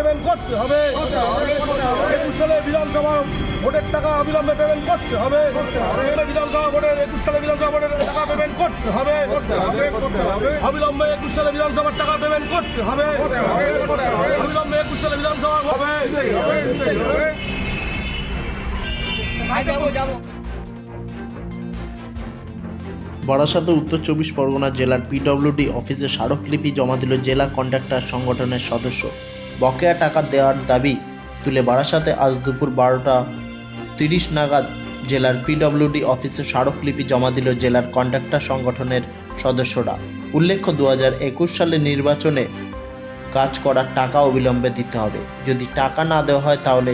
Payment করতে হবে। একুশ সালে বিধানসভা ভোটের টাকা অবিলম্বে পেমেন্ট করতে হবে। বিধানসভা ভোটের, একুশ সালে বিধানসভা ভোটের টাকা পেমেন্ট করতে হবে। অবিলম্বে একুশ সালে বিধানসভার টাকা পেমেন্ট করতে হবে। অবিলম্বে একুশ সালে বিধানসভা হবে বারাসাতে উত্তর চব্বিশ পরগনা জেলার পিডব্লিউডি অফিসে স্মারকলিপি জমা দিল জেলা কন্ডাক্টর সংগঠনের সদস্য। বকেয়া টাকা দেওয়ার দাবি তুলে বারাসাতে আজ দুপুর বারোটা তিরিশ নাগাদ জেলার পিডব্লিউডি অফিসে স্মারকলিপি জমা দিল জেলার কন্ডাক্টর সংগঠনের সদস্যরা। উল্লেখ্য দু একুশ সালে নির্বাচনে কাজ করার টাকা অবিলম্বে দিতে হবে। যদি টাকা না দেওয়া হয় তাহলে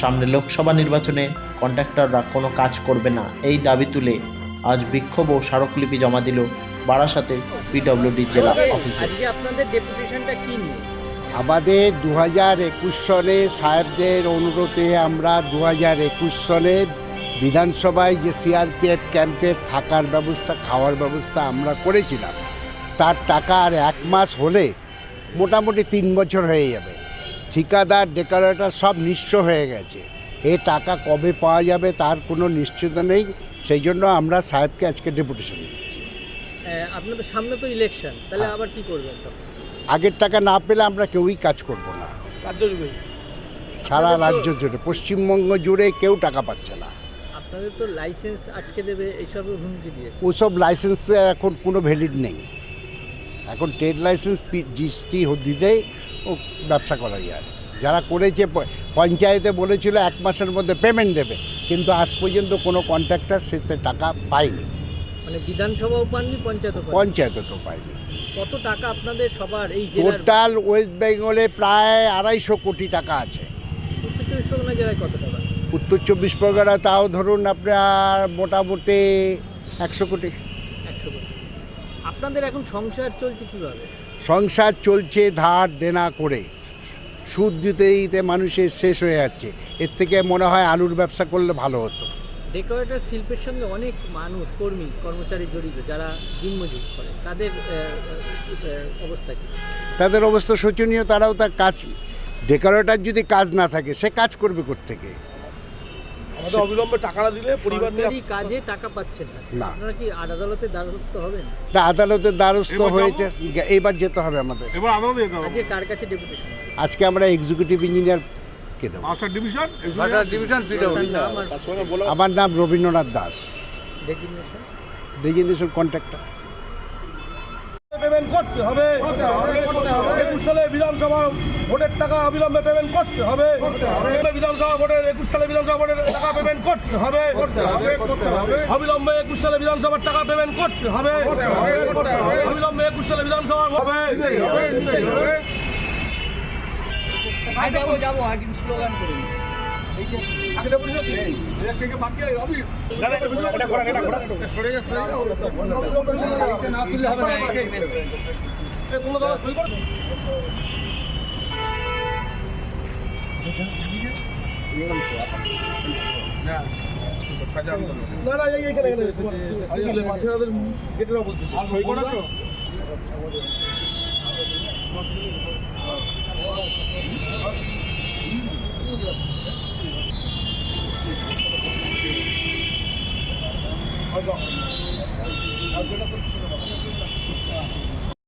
সামনে লোকসভা নির্বাচনে কন্ট্রাক্টররা কোনো কাজ করবে না। এই দাবি তুলে আজ বিক্ষোভ ও স্মারকলিপি জমা দিল বারাসাতে পিডব্লিউডি জেলা অফিসে। আপনাদের ডেপুটেশনটা কি নিয়ে? আমাদের দু হাজার একুশ সালে সাহেবদের অনুরোধে আমরা দু হাজার একুশ সালে বিধানসভায় যে সিআরপিএফ ক্যাম্পে থাকার ব্যবস্থা খাওয়ার ব্যবস্থা আমরা করেছিলাম তার টাকা আর এক মাস হলে মোটামুটি তিন বছর হয়ে যাবে। ঠিকাদার ডেকোরেটর সব নিঃস্ব হয়ে গেছে। এ টাকা কবে পাওয়া যাবে তার কোনো নিশ্চিত নেই সেই জন্য আমরা সাহেবকে আজকে ডেপুটেশন দিচ্ছি। আপনাদের সামনে তো ইলেকশন তাহলে হ্যাঁ। আবার কি করবেন আগের টাকা না পেলে আমরা কেউই কাজ করব না। রাজ্য জুড়ে? সারা রাজ্য জুড়ে পশ্চিমবঙ্গ জুড়ে কেউ টাকা পাচ্ছে না। আপনাদের তো লাইসেন্স আটকে দেবে হুমকি ওসব লাইসেন্সের এখন কোনো ভ্যালিড নেই। এখন ট্রেড লাইসেন্স জিএসটি দিতেই ও ব্যবসা করা যায়। যারা করেছে পঞ্চায়েতে বলেছিল এক মাসের মধ্যে পেমেন্ট দেবে। কিন্তু আজ পর্যন্ত কোনো কন্ট্রাক্টর সেতে টাকা পায়নি। মানে বিধানসভাও পাননি পঞ্চায়েতও পাননি পঞ্চায়েতও তো পায়নি কত টাকা আপনাদের সবার এই টোটাল ওয়েস্ট বেঙ্গলে প্রায় আড়াইশো কোটি টাকা আছে। উত্তর চব্বিশ পরগনা জেলায় কত টাকা? উত্তর চব্বিশ পরগনা তাও ধরুন আপনার মোটামুটি একশো কোটি। একশো কোটি। আপনাদের এখন সংসার চলছে কীভাবে? সংসার চলছে ধার দেনা করে। সুদ দিতে দিতে মানুষের শেষ হয়ে যাচ্ছে। এর থেকে মনে হয় আলুর ব্যবসা করলে ভালো হতো। ডেকোরেটর শিল্পের সঙ্গে অনেক মানুষ কর্মী কর্মচারী জড়িত যারা দিনমজুর করে। তাদের অবস্থা কি? তাদের অবস্থা শোচনীয় তারাও তার কাজ ডেকোরেটর যদি কাজ না থাকে সে কাজ করবে থেকে আমাদের অবিলম্বে টাকাটা দিলে পরিবার কাজে টাকা পাচ্ছেন না। আপনারা কি আদালতের দ্বারস্থ হবেন? তা আদালতের দ্বারস্থ হয়েছে। এইবার যেতে হবে আমাদের। এবার আদালতে যেতে হবে। আজকে কার কাছে ডেপুটেশন? আজকে আমরা এক্সিকিউটিভ ইঞ্জিনিয়ারকে দেবো। ডিভিশন ডিভিশন আমার নাম Rabindranath Das. Designation designation contractor payment করতে হবে। একুশ সালে বিধানসভা ভোটের টাকা অবিলম্বে পেমেন্ট করতে হবে। বিধানসভা ভোটের একুশ সালে বিধানসভা ভোটের টাকা পেমেন্ট করতে হবে। অবিলম্বে একুশ সালে বিধানসভার টাকা পেমেন্ট করতে হবে। অবিলম্বে একুশ সালে বিধানসভা হবে। যাব যাব আগে স্লোগান করুন না তুললে হবে না এটাই মেন না। না এই- এইখানে এখানে মাছের গেটের অবস্থা। সই করা তো? ಬಿಡಪ್ಪ